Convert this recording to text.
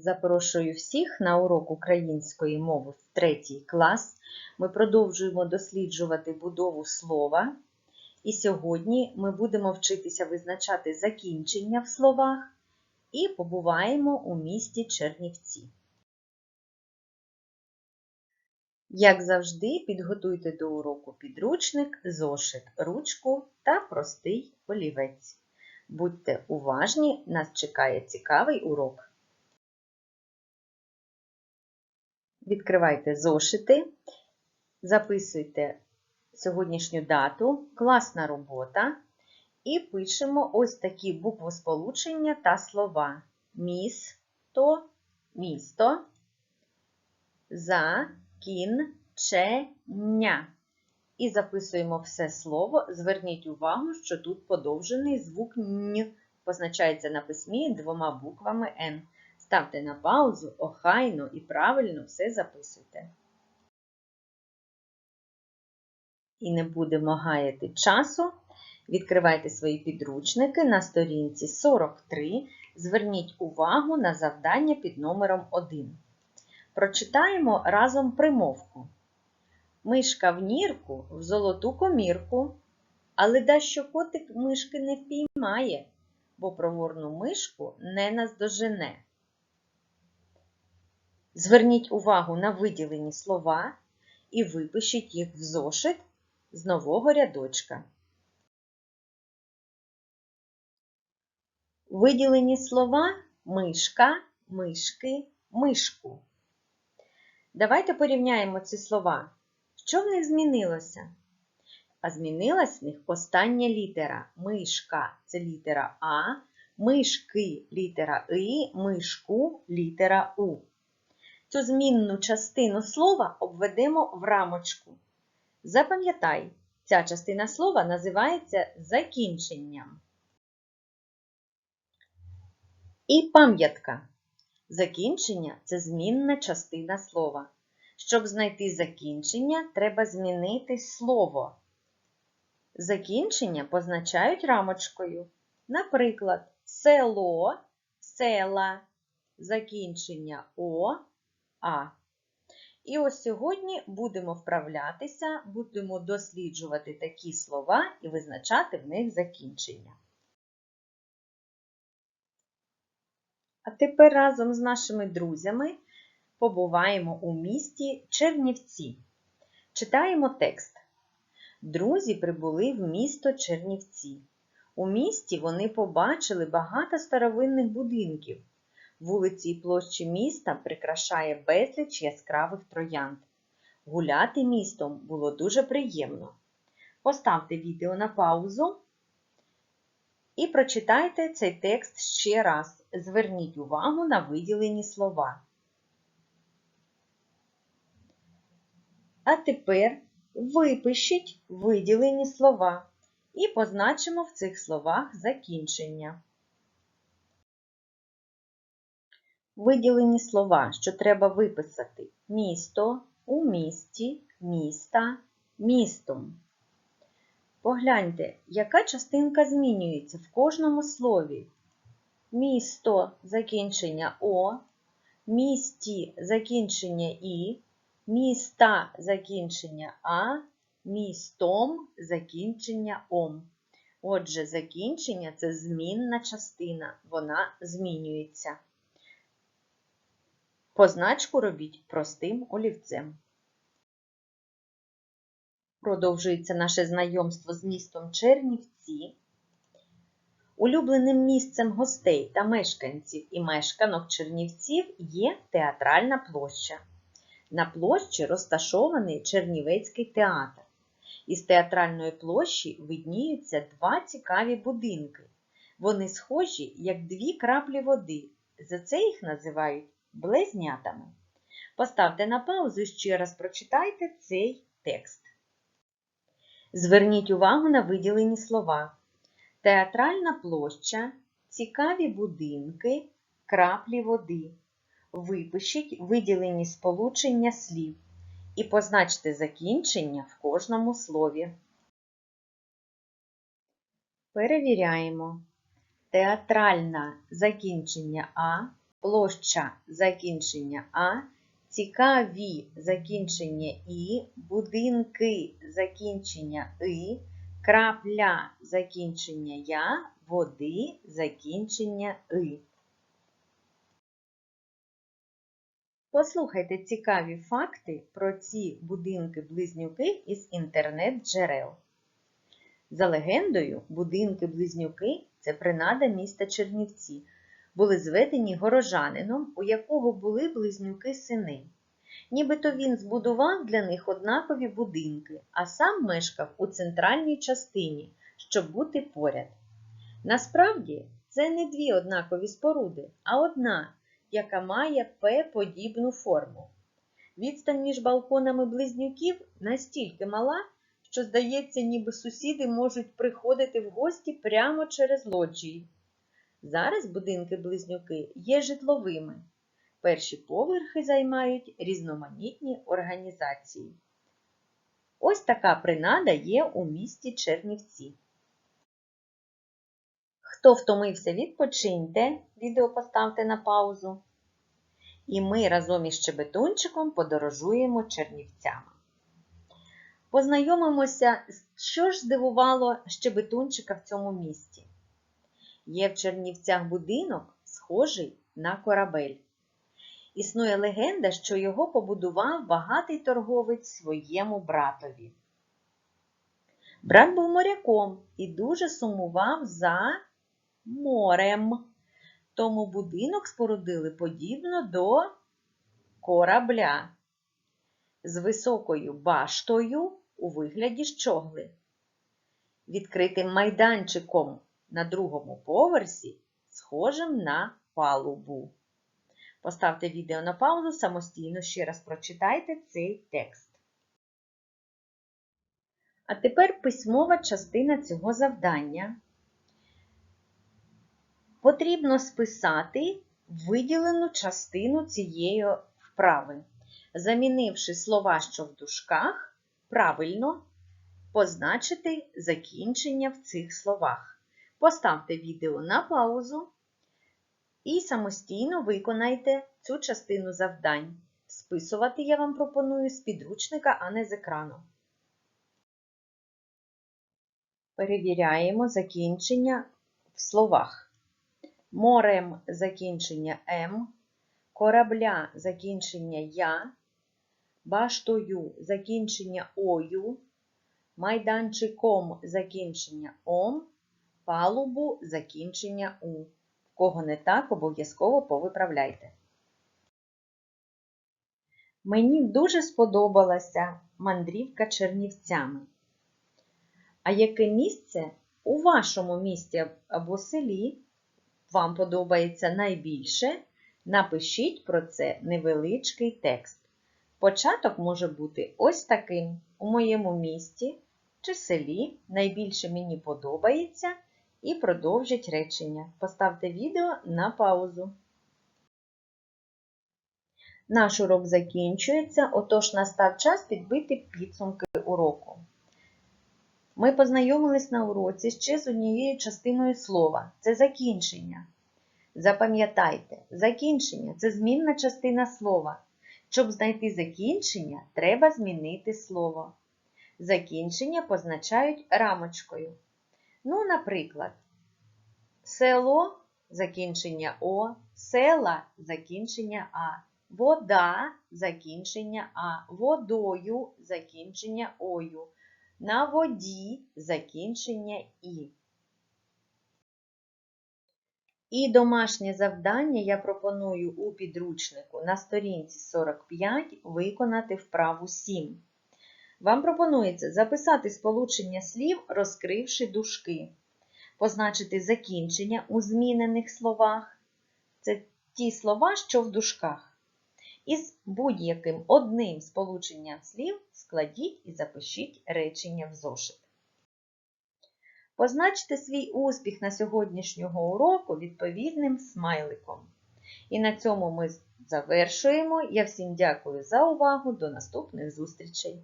Запрошую всіх на урок української мови в третій клас. Ми продовжуємо досліджувати будову слова. І сьогодні ми будемо вчитися визначати закінчення в словах і побуваємо у місті Чернівці. Як завжди, підготуйте до уроку підручник, зошит, ручку та простий олівець. Будьте уважні, нас чекає цікавий урок. Відкривайте зошити, записуйте сьогоднішню дату, класна робота і пишемо ось такі буквосполучення та слова. Місто, місто, закінчення. І записуємо все слово. Зверніть увагу, що тут подовжений звук Н позначається на письмі двома буквами Н. Ставте на паузу, охайно і правильно все записуйте. І не будемо гаяти часу. Відкривайте свої підручники на сторінці 43. Зверніть увагу на завдання під номером 1. Прочитаємо разом примовку. Мишка в нірку в золоту комірку, але дещо котик мишки не впіймає, бо проворну мишку не наздожене. Зверніть увагу на виділені слова і випишіть їх в зошит з нового рядочка. Виділені слова мишка, мишки, мишку. Давайте порівняємо ці слова. Що в них змінилося? А змінилась в них остання літера. Мишка це літера А, мишки літера И, мишку літера У. Цю змінну частину слова обведемо в рамочку. Запам'ятай, ця частина слова називається закінченням. І пам'ятка. Закінчення це змінна частина слова. Щоб знайти закінчення, треба змінити слово. Закінчення позначають рамочкою. Наприклад, село, села, закінчення О, А. І ось сьогодні будемо вправлятися, будемо досліджувати такі слова і визначати в них закінчення. А тепер разом з нашими друзями побуваємо у місті Чернівці. Читаємо текст. Друзі прибули в місто Чернівці. У місті вони побачили багато старовинних будинків. Вулиці і площі міста прикрашає безліч яскравих троянд. Гуляти містом було дуже приємно. Поставте відео на паузу і прочитайте цей текст ще раз. Зверніть увагу на виділені слова. А тепер випишіть виділені слова і позначимо в цих словах закінчення. Виділені слова, що треба виписати місто, у місті, міста, містом. Погляньте, яка частинка змінюється в кожному слові. Місто закінчення О, місті закінчення І, міста закінчення А, містом закінчення ом. Отже, закінчення це змінна частина, вона змінюється. Позначку робіть простим олівцем. Продовжується наше знайомство з містом Чернівці. Улюбленим місцем гостей та мешканців і мешканок Чернівців є театральна площа. На площі розташований Чернівецький театр. Із театральної площі видніються два цікаві будинки. Вони схожі, як дві краплі води. За це їх називають близнятами. Поставте на паузу і ще раз прочитайте цей текст. Зверніть увагу на виділені слова. Театральна площа, цікаві будинки, краплі води. Випишіть виділені сполучення слів і позначте закінчення в кожному слові. Перевіряємо. Театральна закінчення А, площа закінчення А, цікаві закінчення І, будинки закінчення И, крапля закінчення Я, води закінчення И. Послухайте цікаві факти про ці будинки-близнюки із інтернет-джерел. За легендою, будинки-близнюки це принада міста Чернівці. Були зведені горожанином, у якого були близнюки-сини. Нібито він збудував для них однакові будинки, а сам мешкав у центральній частині, щоб бути поряд. Насправді, це не дві однакові споруди, а одна, яка має П-подібну форму. Відстань між балконами близнюків настільки мала, що здається, ніби сусіди можуть приходити в гості прямо через лоджії. Зараз будинки-близнюки є житловими. Перші поверхи займають різноманітні організації. Ось така принада є у місті Чернівці. Хто втомився, відпочиньте, відео поставте на паузу. І ми разом із Щебетунчиком подорожуємо Чернівцями. Познайомимося, що ж здивувало Щебетунчика в цьому місті. Є в Чернівцях будинок, схожий на корабель. Існує легенда, що його побудував багатий торговець своєму братові. Брат був моряком і дуже сумував за морем. Тому будинок спорудили подібно до корабля з високою баштою у вигляді щогли, відкритим майданчиком на другому поверсі, схожим на палубу. Поставте відео на паузу, самостійно ще раз прочитайте цей текст. А тепер письмова частина цього завдання. Потрібно списати виділену частину цієї вправи, замінивши слова, що в дужках, правильно позначити закінчення в цих словах. Поставте відео на паузу і самостійно виконайте цю частину завдань. Списувати я вам пропоную з підручника, а не з екрану. Перевіряємо закінчення в словах. Морем закінчення М, корабля закінчення Я, баштою закінчення Ою, майданчиком закінчення Ом, палубу закінчення У. В кого не так, обов'язково повиправляйте. Мені дуже сподобалася мандрівка Чернівцями. А яке місце у вашому місті або селі вам подобається найбільше? Напишіть про це невеличкий текст. Початок може бути ось таким. У моєму місті чи селі найбільше мені подобається і продовжіть речення. Поставте відео на паузу. Наш урок закінчується, отож настав час підбити підсумки уроку. Ми познайомились на уроці ще з однією частиною слова це закінчення. Запам'ятайте, закінчення це змінна частина слова. Щоб знайти закінчення, треба змінити слово. Закінчення позначають рамочкою. Ну, наприклад, село закінчення О, села закінчення А, вода закінчення А, водою закінчення Ою, на воді закінчення І. І домашнє завдання я пропоную у підручнику на сторінці 45 виконати вправу 7. Вам пропонується записати сполучення слів, розкривши дужки, позначити закінчення у змінених словах. Це ті слова, що в дужках. Із будь-яким одним сполученням слів складіть і запишіть речення в зошит. Позначте свій успіх на сьогоднішнього уроку відповідним смайликом. І на цьому ми завершуємо. Я всім дякую за увагу. До наступних зустрічей!